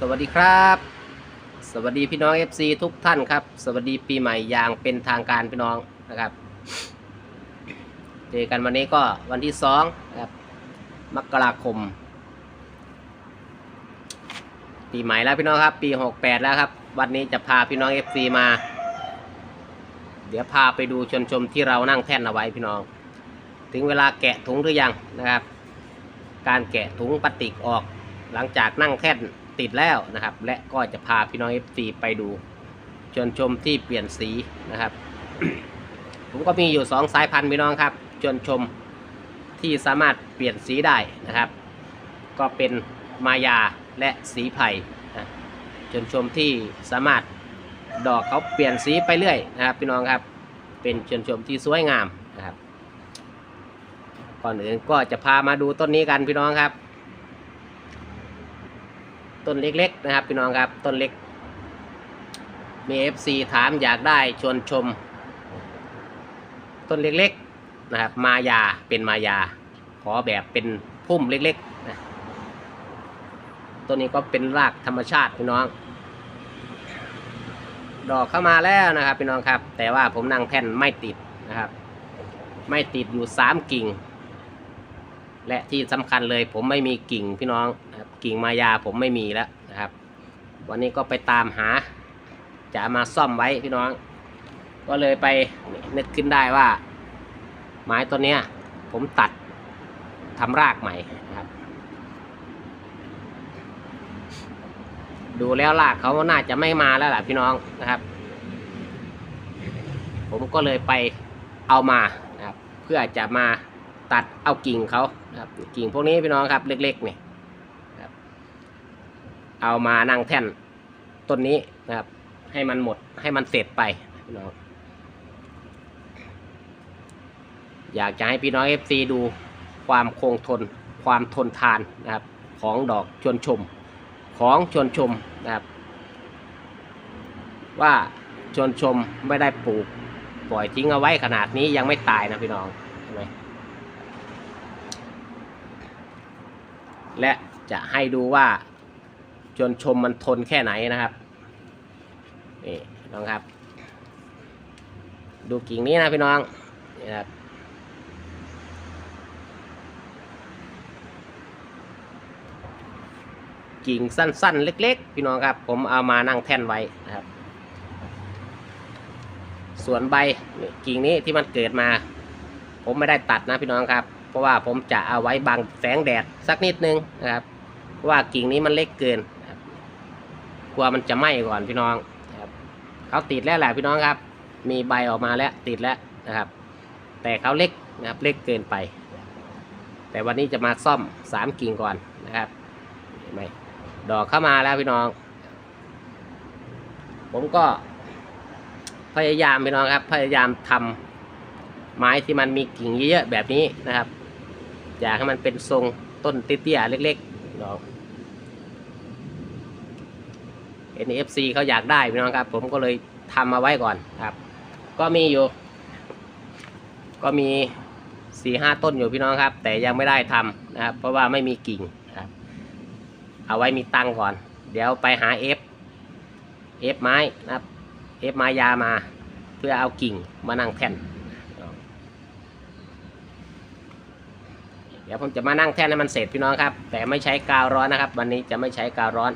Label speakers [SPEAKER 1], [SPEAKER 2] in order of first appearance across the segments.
[SPEAKER 1] สวัสดีครับ สวัสดีพี่น้อง FC ทุกท่านครับ สวัสดีปีใหม่อย่างเป็นทางการพี่น้องนะครับ เจอกันวันนี้ก็วันที่สองนะครับมกราคม ปีใหม่แล้วพี่น้องครับ ปี 68 แล้วครับ วันนี้จะพาพี่น้อง FC มา เดี๋ยวพาไปดูชนชมที่เรานั่งแท่นเอาไว้พี่น้อง ถึงเวลาแกะถุงหรือยังนะครับ การแกะถุงพลาสติกออกหลังจากนั่งแท่น ติดแล้วนะครับ และก็จะพาพี่น้อง FC ไปดูชนชมที่เปลี่ยนสีนะครับ ผมก็มีอยู่สองสายพันธุ์พี่น้องครับชวนชมที่สามารถเปลี่ยนสีได้นะครับ ก็เป็นมายาและสีไผ่ชวนชมที่สามารถดอกเขาเปลี่ยนสีไปเรื่อยนะครับ พี่น้องครับเป็นชวนชมที่สวยงามนะครับ ก่อนอื่นก็จะพามาดูต้นนี้กันพี่น้องครับ ต้นเล็กๆนะครับพี่น้องครับต้นเล็กมี FC ถามอยากได้ชวนชม ต้นเล็กๆนะครับมายาเป็นมายา ขอแบบเป็นพุ่มเล็กๆนะต้นนี้ก็เป็นรากธรรมชาติพี่น้อง ดอกเข้ามาแล้วนะครับพี่น้องครับ แต่ว่าผมนั่งแท่นไม่ติดนะครับ ไม่ติดอยู่สามกิ่ง และที่สำคัญเลยผมไม่มีกิ่งพี่น้องนะครับ กิ่งมายาผมไม่มีแล้วนะครับ วันนี้ก็ไปตามหา จะมาซ่อมไว้พี่น้อง ก็เลยไปนึกขึ้นได้ว่า ไม้ต้นเนี้ย ผมตัดทำรากใหม่นะครับ ดูแล้วรากเขาน่าจะไม่มาแล้วล่ะพี่น้องนะครับ ผมก็เลยไปเอามานะครับ เพื่อจะมาตัดเอากิ่งเขานะครับ กิ่งพวกนี้พี่น้องครับเล็กๆนี่นะครับ เอามานั่งแท่นต้นนี้นะครับ ให้มันหมดให้มันเสร็จไปพี่น้องอยากจะให้พี่น้องเอฟซีดูความคงทนความทนทานนะครับ ของดอกชวนชมของชวนชมนะครับ ว่าชวนชมไม่ได้ปลูกปล่อยทิ้งเอาไว้ขนาดนี้ยังไม่ตายนะพี่น้องเห็นไหมและจะให้ดูว่า ชวนชมมันทนแค่ไหนนะครับนี่น้องครับ ดูกิ่งนี้นะพี่น้องนี่ครับกิ่งสั้นๆ เล็ก ๆ พี่น้องครับ ผมเอามานั่งแท่นไว้นะครับ ส่วนใบนี่กิ่งนี้ที่มันเกิดมา ผมไม่ได้ตัดนะพี่น้องครับ เพราะว่าผมจะเอาไว้บังแสงแดดสักนิดนึงนะครับ เพราะว่ากิ่งนี้มันเล็กเกิน กลัวมันจะไหม้ก่อนพี่น้องนะครับเขาติดแล้วแหละพี่น้องครับ มีใบออกมาแล้วติดแล้วนะครับ แต่เขาเล็กนะครับเล็กเกินไป แต่วันนี้จะมาซ่อมสามกิ่งก่อนนะครับเห็นไหมดอกเข้ามาแล้วพี่น้อง ผมก็ พยายามพี่น้องครับ พยายามทำไม้ที่มันมีกิ่งเยอะๆแบบนี้นะครับ อยากให้มันเป็นทรงต้นเตี้ยๆเล็กๆพี่น้อง เอ็นเอฟซีเขาอยากได้พี่น้องครับ ผมก็เลยทำมาไว้ก่อนครับ ก็มีอยู่ ก็มีสี่ห้าต้นอยู่พี่น้องครับ แต่ยังไม่ได้ทำนะครับ เพราะว่าไม่มีกิ่งครับ เอาไว้มีตังก่อน เดี๋ยวไปหาเอฟเอฟไม้นะครับเอฟไม้ยามา เพื่อเอากิ่งมานั่งแท่นเดี๋ยวผมจะมานั่งแท่นให้มันเสร็จพี่น้องครับ แต่ไม่ใช้กาวร้อนนะครับ วันนี้จะไม่ใช้กาวร้อน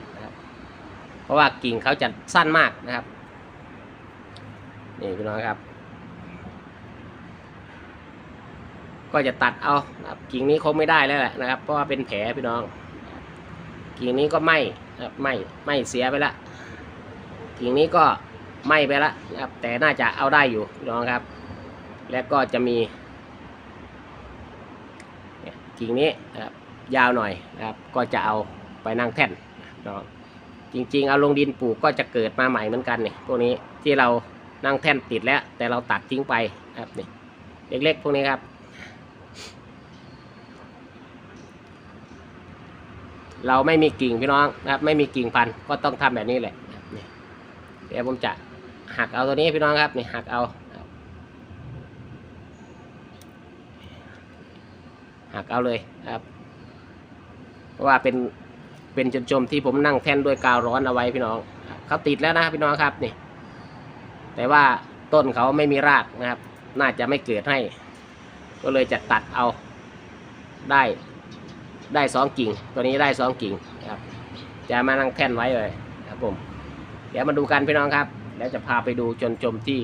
[SPEAKER 1] รับเพราะว่ากิ่งเขาจะสั้นมากนะครับ นี่พี่น้องครับ ก็จะตัดเอานะครับกิ่งนี้คงไม่ได้แล้วแหละนะครับ เพราะว่าเป็นแผลพี่น้อง กิ่งนี้ก็ไหมนะครับไหมไหมเสียไปละกิ่งนี้ก็ไหมไปละนะครับ แต่น่าจะเอาได้อยู่พี่น้องครับ และก็จะมีกิ่งนี้นะครับยาวหน่อยนะครับ ก็จะเอาไปนั่งแท่นน้อง จริง ๆ เอาลงดินปลูกก็จะเกิดมาใหม่เหมือนกันเนี่ยพวกนี้ที่เรานั่งแท่นติดแล้ว แต่เราตัดทิ้งไปนะครับนี่เล็กๆ พวกนี้ครับ เราไม่มีกิ่งพี่น้องนะครับ ไม่มีกิ่งพันธุ์ก็ต้องทำแบบนี้แหละนะครับนี่เดี๋ยวผมจะหักเอาตัวนี้พี่น้องครับนี่หักเอาหักเอาเลยครับ เพราะว่าเป็น เป็นจนชมที่ผมนั่งแท่นด้วยกาวร้อนเอาไว้พี่น้องเขาติดแล้วนะพี่น้องครับนี่ แต่ว่าต้นเขาไม่มีรากนะครับ น่าจะไม่เกิดให้ ก็เลยจะตัดเอาได้ได้สองกิ่ง ตัวนี้ได้สองกิ่งครับ จะมานั่งแท่นไว้เลยครับผม เดี๋ยวมาดูกันพี่น้องครับ แล้วจะพาไปดูจนชมที่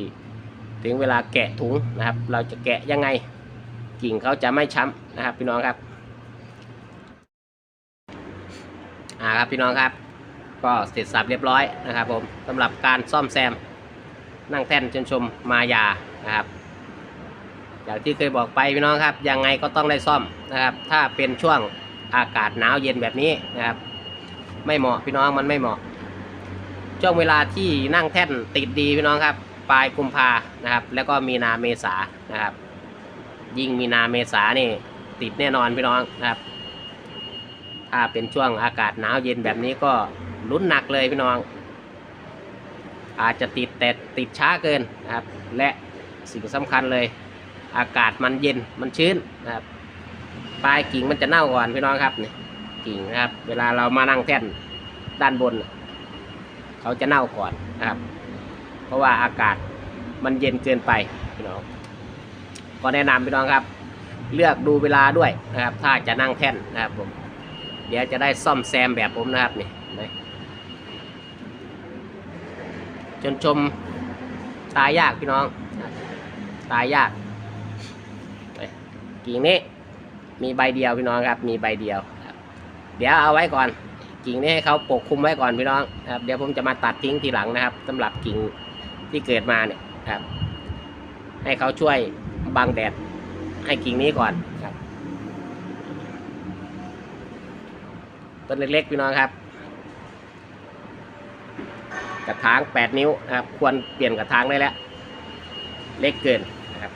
[SPEAKER 1] ถึงเวลาแกะถุงนะครับ เราจะแกะยังไง กิ่งเขาจะไม่ช้ำนะครับ พี่น้องครับ อ่าครับพี่น้องครับ ก็เสร็จสับเรียบร้อยนะครับผมสำหรับการซ่อมแซมนั่งแท่นจนชมมายานะครับอย่างที่เคยบอกไปพี่น้องครับยังไงก็ต้องได้ซ่อมนะครับ ถ้าเป็นช่วงอากาศหนาวเย็นแบบนี้นะครับ ไม่เหมาะพี่น้องมันไม่เหมาะ ช่วงเวลาที่นั่งแท่นติดดีพี่น้องครับปลายกุมภานะครับ แล้วก็มีนาเมษานะครับ ยิ่งมีนาเมษานี่ติดแน่นอนพี่น้องนะครับ ถ้าเป็นช่วงอากาศหนาวเย็นแบบนี้ก็ลุ้นหนักเลยพี่น้อง อาจจะติดแต่ติดช้าเกินนะครับ และสิ่งสำคัญเลย อากาศมันเย็นมันชื้นนะครับปลายกิ่งมันจะเน่าก่อนพี่น้องครับนี่กิ่งนะครับ เวลาเรามานั่งแท่นด้านบน เขาจะเน่าก่อนนะครับ เพราะว่าอากาศมันเย็นเกินไปพี่น้องก็แนะนำพี่น้องครับ เลือกดูเวลาด้วยนะครับ ถ้าจะนั่งแท่นนะครับผม เดี๋ยวจะได้ซ่อมแซมแบบผมนะครับนี่นไจนชมตายยากพี่น้อง ตายยากกิ่งนี้มีใบเดียวพี่น้องครับ มีใบเดียว เดี๋ยวเอาไว้ก่อน กิ่งนี้ให้เขาปกคลุมไว้ก่อนพี่น้องครับเดี๋ยวผมจะมาตัดทิ้งทีหลังนะครับสำหรับกิ่งที่เกิดมาเนี่ยครับ ให้เขาช่วยบังแดดให้กิ่งนี้ก่อนครับ ต้นเล็กๆพี่น้องครับ กระถาง 8 นิ้วนะครับ ควรเปลี่ยนกระถางได้แล้ว เล็กเกินนะครับ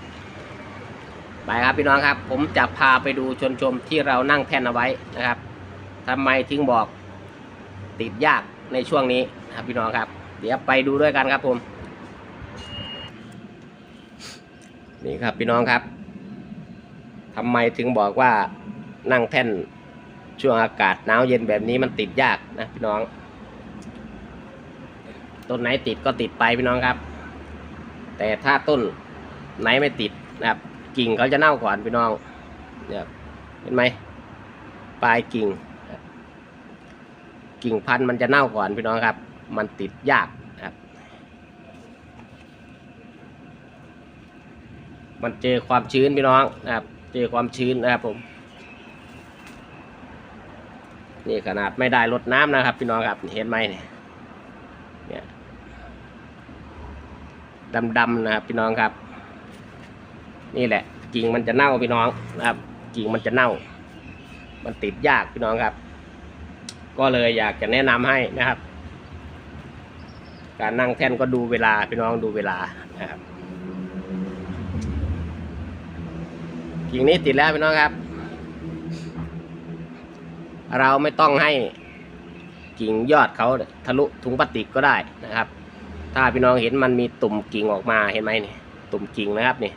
[SPEAKER 1] ไปครับพี่น้องครับ ผมจะพาไปดูชนชมที่เรานั่งแท่นเอาไว้นะครับทำไมถึงบอกติดยากในช่วงนี้นะครับพี่น้องครับ เดี๋ยวไปดูด้วยกันครับผมนี่ครับพี่น้องครับทำไมถึงบอกว่านั่งแท่น ช่วงอากาศหนาวเย็นแบบนี้มันติดยากนะพี่น้อง ต้นไหนติดก็ติดไปพี่น้องครับ แต่ถ้าต้นไหนไม่ติดนะครับ กิ่งเขาจะเน่าก่อนพี่น้องเนี่ยเห็นไหมปลายกิ่ง กิ่งพันธุ์มันจะเน่าก่อนพี่น้องครับ มันติดยากนะครับ มันเจอความชื้นพี่น้องนะครับ เจอความชื้นนะครับผม นี่ขนาดไม่ได้ลดน้ำนะครับ พี่น้องครับเห็นไหมเนี่ยเนี่ยดำๆนะครับพี่น้องครับ นี่แหละ กิ่งมันจะเน่าพี่น้องนะครับ กิ่งมันจะเน่า มันติดยากพี่น้องครับ ก็เลยอยากจะแนะนำให้นะครับ การนั่งแท่นก็ดูเวลาพี่น้องดูเวลานะครับกิ่งนี้ติดแล้วพี่น้องครับ เราไม่ต้องให้กิ่งยอดเขาทะลุถุงพลาสติกก็ได้นะครับ ถ้าพี่น้องเห็นมันมีตุ่มกิ่งออกมาเห็นไหมนี่ตุ่มกิ่งนะครับนี่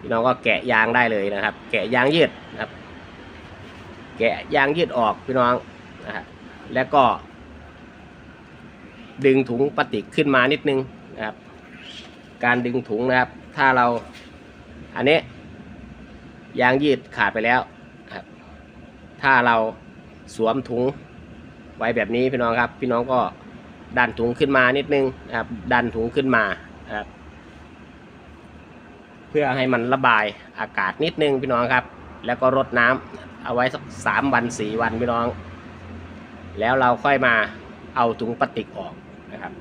[SPEAKER 1] พี่น้องก็แกะยางได้เลยนะครับ แกะยางยืดนะครับ แกะยางยืดออกพี่น้องนะครับแล้วก็ ดึงถุงพลาสติกขึ้นมานิดนึงนะครับ การดึงถุงนะครับ ถ้าเราอันนี้ยางยืดขาดไปแล้วครับ ถ้าเรา สวมถุงไว้แบบนี้พี่น้องครับ พี่น้องก็ดันถุงขึ้นมานิดนึงนะครับ ดันถุงขึ้นมาครับ เพื่อให้มันระบายอากาศนิดนึงพี่น้องครับ แล้วก็รดน้ำเอาไว้สักสามวันสี่วันพี่น้อง แล้วเราค่อยมาเอาถุงพลาสติกออกนะครับ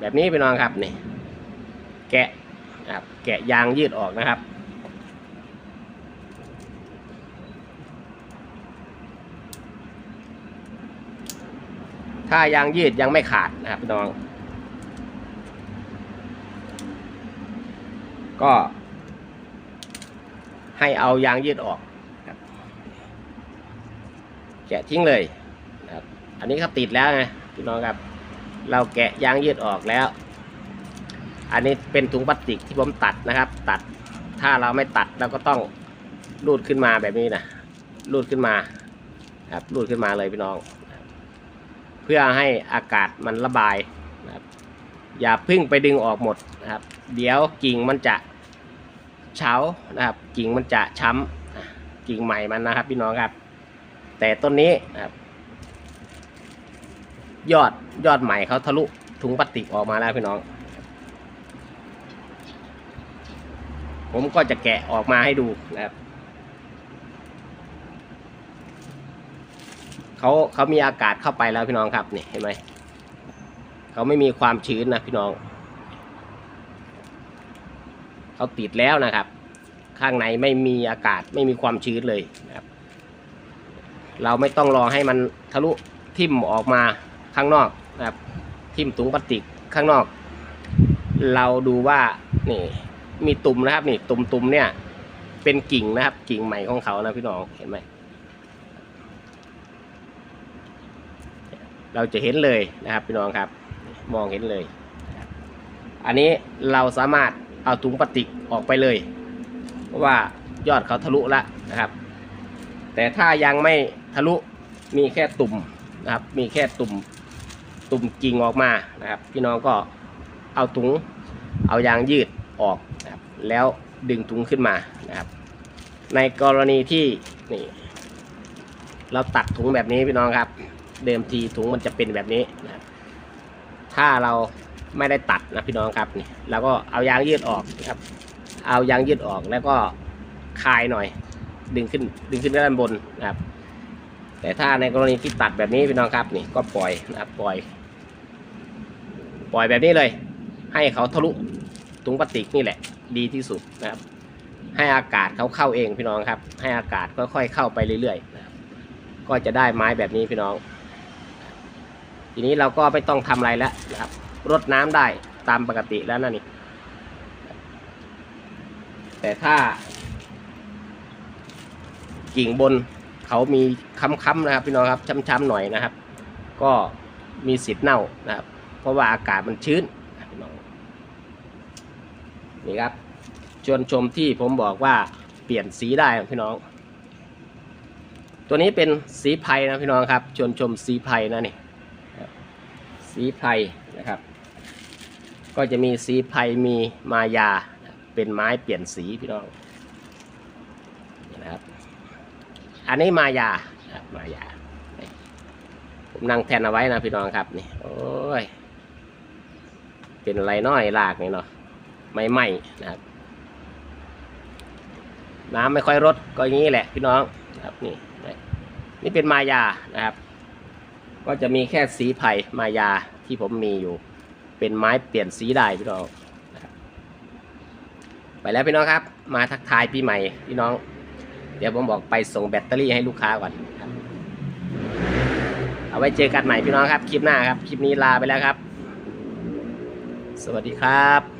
[SPEAKER 1] แบบนี้พี่น้องครับนี่แกะนะครับแกะยางยืดออกนะครับ ถ้ายางยืดยังไม่ขาดนะครับพี่น้อง ก็ ให้เอายางยืดออกแกะทิ้งเลยนะครับอันนี้เขาติดแล้วไงพี่น้องครับ เราแกะยางยืดออกแล้ว อันนี้เป็นถุงพลาสติกที่ผมตัดนะครับ ตัด ถ้าเราไม่ตัดเราก็ต้องรูดขึ้นมาแบบนี้นะรูดขึ้นมา ครับรูดขึ้นมาเลยพี่น้อง เพื่อให้อากาศมันระบายนะครับอย่าพึ่งไปดึงออกหมดนะครับ เดี๋ยวกิ่งมันจะเฉานะครับ กิ่งมันจะช้ำกิ่งใหม่มันนะครับ พี่น้องครับ แต่ต้นนี้นะครับ ยอดยอดใหม่เขาทะลุถุงพลาสติกออกมาแล้วพี่น้อง ผมก็จะแกะออกมาให้ดูนะครับ เขาเขามีอากาศเข้าไปแล้วพี่น้องครับนี่เห็นไหมเขาไม่มีความชื้นนะพี่น้องเขาติดแล้วนะครับ ข้างในไม่มีอากาศไม่มีความชื้นเลยนะครับ เราไม่ต้องรอให้มันทะลุทิ่มออกมาข้างนอกนะครับ ทิ่มถุงพลาสติกข้างนอก เราดูว่านี่มีตุ่มนะครับ นี่ตุ่มตุ่มๆเนี่ย เป็นกิ่งนะครับ กิ่งใหม่ของเขานะพี่น้องเห็นไหม เราจะเห็นเลยนะครับพี่น้องครับมองเห็นเลย อันนี้เราสามารถเอาถุงพลาสติกออกไปเลย เพราะว่ายอดเขาทะลุแล้วนะครับ แต่ถ้ายังไม่ทะลุมีแค่ตุ่มนะครับ มีแค่ตุ่มตุ่มกิ่งออกมานะครับ พี่น้องก็เอาถุงเอายางยืดออกนะครับ แล้วดึงถุงขึ้นมานะครับ ในกรณีที่นี่เราตัดถุงแบบนี้พี่น้องครับ เดิมทีถุงมันจะเป็นแบบนี้นะถ้าเราไม่ได้ตัดนะพี่น้องครับนี่เราก็เอายางยืดออกนะครับ เอายางยืดออกแล้วก็คลายหน่อย ดึงขึ้นดึงขึ้นด้านบนนะครับ แต่ถ้าในกรณีที่ตัดแบบนี้พี่น้องครับนี่ก็ปล่อยนะครับปล่อย ปล่อยแบบนี้เลย ให้เขาทะลุถุงพลาสติกนี่แหละดีที่สุดนะครับ ให้อากาศเขาเข้าเองพี่น้องครับ ให้อากาศค่อยๆเข้าไปเรื่อยๆนะครับก็จะได้ไม้แบบนี้พี่น้อง ทีนี้เราก็ไม่ต้องทำอะไรแล้วนะครับรดน้ำได้ตามปกติแล้วนั่นนี่แต่ถ้า กิ่งบนเขามีค้ำๆนะครับ พี่น้องครับช้ำๆหน่อยนะครับ ก็มีสิทธิ์เน่านะครับ เพราะว่าอากาศมันชื้นพี่น้องนี่ครับชวนชมที่ผมบอกว่าเปลี่ยนสีได้พี่น้อง ตัวนี้เป็นสีไพรนะพี่น้องครับ ชวนชมสีไพรนะนี่ สีไพรนะครับ ก็จะมีสีไพรมีมายาเป็นไม้เปลี่ยนสีพี่น้องนะครับ อันนี้มายาครับมายา ผมนั่งแทนเอาไว้นะพี่น้องครับนี่โอ้ยเป็นอะไรน้อยลากนี่เนาะไม่ไหมนะครับ น้ำไม่ค่อยลดก็อย่างนี้แหละพี่น้องครับนี่นี่เป็นมายานะครับ ก็จะมีแค่สีไผ่มายาที่ผมมีอยู่ เป็นไม้เปลี่ยนสีได้พี่น้องไปแล้วพี่น้องครับ มาทักทายปีใหม่พี่น้อง เดี๋ยวผมบอกไปส่งแบตเตอรี่ให้ลูกค้าก่อนเอาไว้เจอกันใหม่พี่น้องครับ คลิปหน้าครับ คลิปนี้ลาไปแล้วครับ สวัสดีครับ